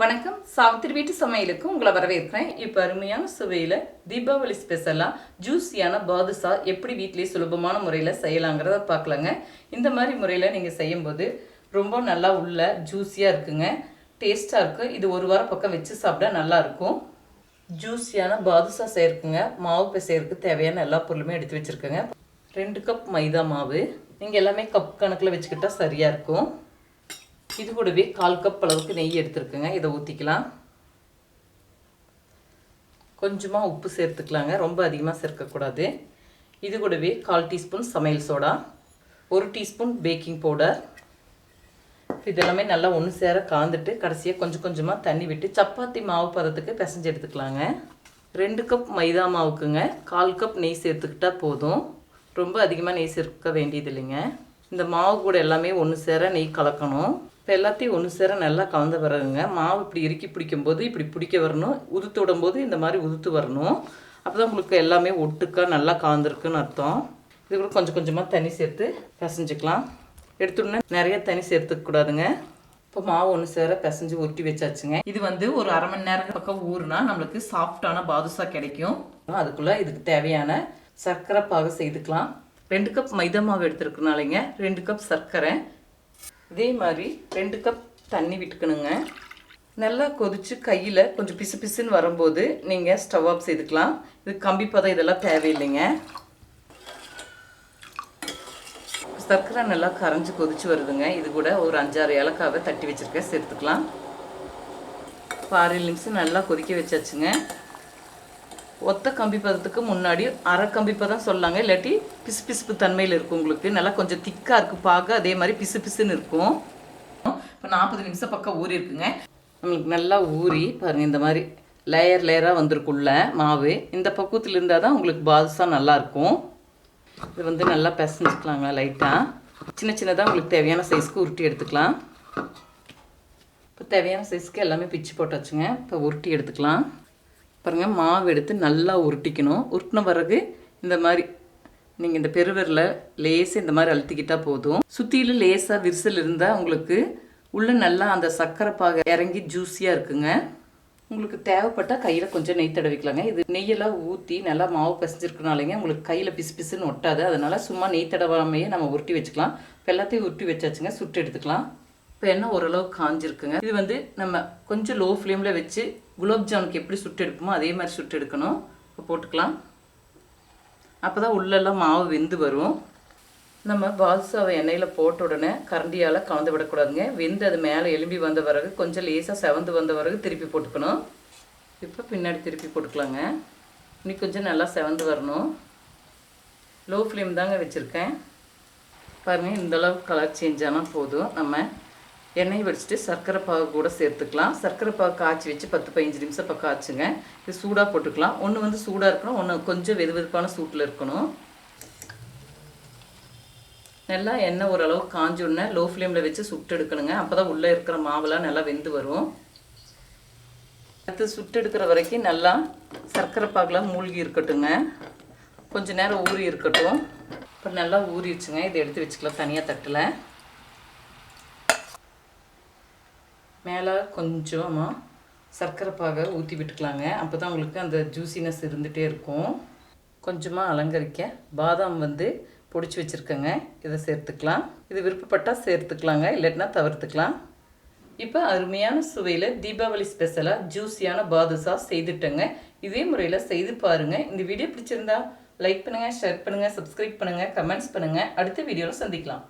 வணக்கம். சாவித்திரி வீட்டு சமையலுக்கு உங்களை வரவேற்கிறேன். இப்போ அருமையான சுவையில் தீபாவளி ஸ்பெஷலாக ஜூஸியான பாதுஷா எப்படி வீட்டிலேயே சுலபமான முறையில் செய்யலாங்கிறத பார்க்கலாங்க. இந்த மாதிரி முறையில் நீங்கள் செய்யும்போது ரொம்ப நல்லா உள்ள ஜூஸியாக இருக்குங்க. டேஸ்ட்டாக இருக்குது இது ஒரு வாரம் பக்கம் வச்சு சாப்பிட்டா நல்லாயிருக்கும் ஜூஸியான பாதுஷா செய்யறதுக்குங்க. மாவு பிசையறதுக்கு தேவையான எல்லா பொருளுமே எடுத்து வச்சுருக்கேங்க. ரெண்டு கப் மைதா மாவு. நீங்கள் எல்லாமே கப் கணக்கில் வச்சுக்கிட்டா சரியாக இருக்கும். இது கூடவே கால் கப் அளவுக்கு நெய் எடுத்துருக்குங்க. இதை ஊற்றிக்கலாம் கொஞ்சமாக உப்பு சேர்த்துக்கலாங்க. ரொம்ப அதிகமாக சேர்க்கக்கூடாது. இது கூடவே கால் டீஸ்பூன் சமையல் சோடா ஒரு டீஸ்பூன் பேக்கிங் பவுடர். இதெல்லாமே நல்லா ஒன்று சேர காந்துட்டு கடைசியாக கொஞ்சம் கொஞ்சமாக தண்ணி விட்டு சப்பாத்தி மாவு பதத்துக்கு பிசைஞ்சு எடுத்துக்கலாங்க. ரெண்டு கப் மைதா மாவுக்குங்க. கால் கப் நெய் சேர்த்துக்கிட்டா போதும். ரொம்ப அதிகமாக நெய் சேர்க்க வேண்டியது இல்லைங்க இந்த மாவு கூட எல்லாமே ஒன்று சேர நெய் கலக்கணும். இப்போ எல்லாத்தையும் ஒன்று சேர நல்லா கலந்து வரணுங்க மாவு இப்படி இறுக்கி பிடிக்கும்போது இப்படி பிடிக்க வரணும். உதுத்து விடும்போது இந்த மாதிரி உதுத்து வரணும். அப்போ தான் உங்களுக்கு எல்லாமே ஒட்டுக்காக நல்லா கலந்துருக்குன்னு அர்த்தம். இது கூட கொஞ்சம் கொஞ்சமாக தண்ணி சேர்த்து பிசைஞ்சிக்கலாம். எடுத்துடனே நிறைய தண்ணி சேர்த்துக்கூடாதுங்க இப்போ மாவு ஒன்று சேர பிசைஞ்சு உருட்டி வச்சாச்சுங்க. இது வந்து ஒரு அரை மணி நேரம் பக்கம் ஊறுனா நம்மளுக்கு சாஃப்டான பாதுஷா கிடைக்கும். அதுக்குள்ளே இதுக்கு தேவையான சர்க்கரை பாகு செய்துக்கலாம். ரெண்டு கப் மைதா மாவு எடுத்துருக்கனாலைங்க ரெண்டு கப் சர்க்கரை இதே மாதிரி ரெண்டு கப் தண்ணி விட்டுக்கணுங்க. நல்லா கொதித்து கையில் கொஞ்சம் பிசு பிசுன்னு வரும்போது நீங்கள் ஸ்டவ் ஆஃப் செய்துக்கலாம். இது கம்பி பதம் இதெல்லாம் தேவையில்லைங்க. சர்க்கரை நல்லா கரைஞ்சி கொதிச்சு வருதுங்க. இது கூட ஒரு அஞ்சாறு ஏலக்காவை தட்டி வச்சுருக்கேன். சேர்த்துக்கலாம். பாரு நிமிஷம் நல்லா கொதிக்க வச்சாச்சுங்க. ஒத்த கம்பி பதத்துக்கு முன்னாடி அரை கம்பி பதம் சொல்லாங்க. இல்லாட்டி பிசு பிசுப்பு தன்மையில் இருக்கும் உங்களுக்கு. நல்லா கொஞ்சம் திக்காக இருக்குது பார்க்க அதே மாதிரி பிசு பிசுன்னு இருக்கும். இப்போ நாற்பது நிமிஷம் பக்கம் ஊறி இருக்குங்க. நம்மளுக்கு நல்லா ஊறி பாருங்கள் இந்த மாதிரி லேயர் லேயராக வந்திருக்குள்ள மாவு. இந்த பக்குவத்தில் இருந்தால் தான் உங்களுக்கு பாதுஷா நல்லாயிருக்கும் இது வந்து நல்லா பிசைஞ்சுக்கலாங்க லைட்டாக சின்ன சின்னதாக உங்களுக்கு தேவையான சைஸ்க்கு உருட்டி எடுத்துக்கலாம். இப்போ தேவையான சைஸ்க்கு எல்லாமே பிச்சு போட்டாச்சுங்க. இப்போ உருட்டி எடுத்துக்கலாம். பாருங்கள் மாவு எடுத்து நல்லா உருட்டிக்கணும். உருட்டின பிறகு இந்த மாதிரி நீங்கள் இந்த பெருவரில் லேசாக இந்த மாதிரி அழுத்திக்கிட்டால் போதும். சுற்றிலும் லேசாக விரிசல் இருந்தால் உங்களுக்கு உள்ளே நல்லா அந்த சர்க்கரை பாக இறங்கி ஜூஸியாக இருக்குங்க. உங்களுக்கு தேவைப்பட்டால் கையில் கொஞ்சம் நெய் தடவிக்கலாங்க. இது நெய்யெல்லாம் ஊற்றி நல்லா மாவு பிசைஞ்சிருக்கனாலேங்க உங்களுக்கு கையில் பிசு பிசுன்னு ஒட்டாது. அதனால் சும்மா நெய் தடவாமையே நம்ம உருட்டி வச்சுக்கலாம். இப்போ எல்லாத்தையும் உருட்டி வச்சாச்சுங்க. சுட்டு எடுத்துக்கலாம். இப்போ எண்ணெய் ஓரளவு காஞ்சிருக்குங்க இது வந்து நம்ம கொஞ்சம் லோ ஃப்ளேமில் வச்சு குலோப் ஜாமுனுக்கு எப்படி சுட்டு எடுப்போமோ அதே மாதிரி சுட்டு எடுக்கணும். இப்போ போட்டுக்கலாம். அப்போ தான் உள்ளெல்லாம் மாவு வெந்து வரும். நம்ம பால்சாவை எண்ணெயில் போட்ட உடனே கரண்டியால் கலந்து விடக்கூடாதுங்க. வெந்து அது மேலே எலும்பி வந்த பிறகு கொஞ்சம் லேசாக செவந்து வந்த பிறகு திருப்பி போட்டுக்கணும். இப்போ பின்னாடி திருப்பி போட்டுக்கலாங்க. இன்னைக்கு கொஞ்சம் நல்லா செவந்து வரணும். லோ ஃப்ளேம் தாங்க வச்சுருக்கேன். பாருங்கள் இந்தளவு கலர் சேஞ்ச் ஆனால் போதும். நம்ம எண்ணெய் வடிச்சிட்டு சர்க்கரை பாகு கூட சேர்த்துக்கலாம். சர்க்கரை பாகு காய்ச்சி வச்சு பத்து பதினஞ்சு நிமிஷம் பக்கம் காய்ச்சுங்க இது சூடாக போட்டுக்கலாம். ஒன்று வந்து சூடாக இருக்கணும் ஒன்று கொஞ்சம் வெது வெதுப்பான சூட்டில் இருக்கணும். நல்லா எண்ணெய் ஓரளவு காஞ்ச உடனே லோ ஃப்ளேமில் வச்சு சுட்டு எடுக்கணுங்க. அப்போ தான் உள்ளே இருக்கிற மாவெல்லாம் நல்லா வெந்து வரும். அடுத்து சுட்டு எடுக்கிற வரைக்கும் நல்லா சர்க்கரை பாகுலாம் மூழ்கி இருக்கட்டுங்க. கொஞ்சம் நேரம் ஊறி இருக்கட்டும். இப்போ நல்லா ஊறிடுச்சுங்க. இதை எடுத்து வச்சுக்கலாம் தனியாக தட்டில். மேலே கொஞ்சமாக சர்க்கரை பாகை ஊற்றி விட்டுக்கலாங்க. அப்போ தான் உங்களுக்கு அந்த ஜூசினஸ் இருந்துகிட்டே இருக்கும். கொஞ்சமாக அலங்கரிக்க பாதாம் வந்து பொடிச்சு வச்சுருக்கேங்க. இதை சேர்த்துக்கலாம். இது விருப்பப்பட்டால் சேர்த்துக்கலாங்க. இல்லாட்டினா தவிர்த்துக்கலாம். இப்போ அருமையான சுவையில் தீபாவளி ஸ்பெஷலாக ஜூஸியான பாதுஷா செய்துட்டேங்க. இதே முறையில் செய்து பாருங்கள் இந்த வீடியோ பிடிச்சிருந்தா லைக் பண்ணுங்கள் ஷேர் பண்ணுங்கள் சப்ஸ்கிரைப் பண்ணுங்கள் கமெண்ட்ஸ் பண்ணுங்கள் அடுத்த வீடியோவில் சந்திக்கலாம்.